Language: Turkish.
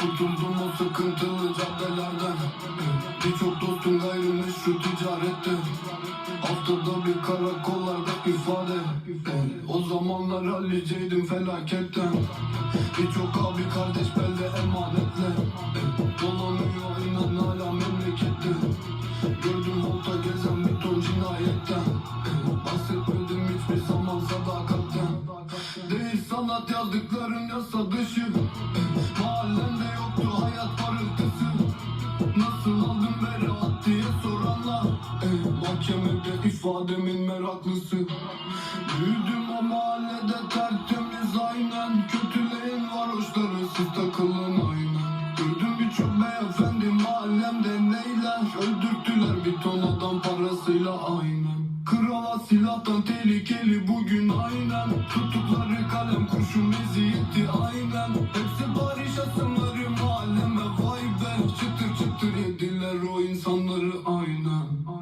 Kurtuldum o sıkıntılı caddelerden. Birçok dostum gayrimeşru ticarette. Haftada bir karakollarda ifade. O zamanlar halliceydim felaketten. Birçok abi kardeş belde emanetle. Dolanıyor inan hala memlekette. Gördüm olta gezen bir ton cinayetten. Bahsetmedim hiçbir zaman sadakatten. Değil sanat yazdıkların yasa dışı Mahkemede ifademin meraklısı. Büyüdüm o mahallede tertemiz aynen. Kötüleyin varoşları siz takılın aynen. Gördüm birçok beyefendi mahallemde neyler? Öldürttüler bir ton adam parasıyla aynen. Krala silahtan tehlikeli bugün aynen. Tuttukları kalem kurşun eziyeti aynen. Hepsi barış asımları mahalleme vay be. Çıtır çıtır yediler o insanları aynen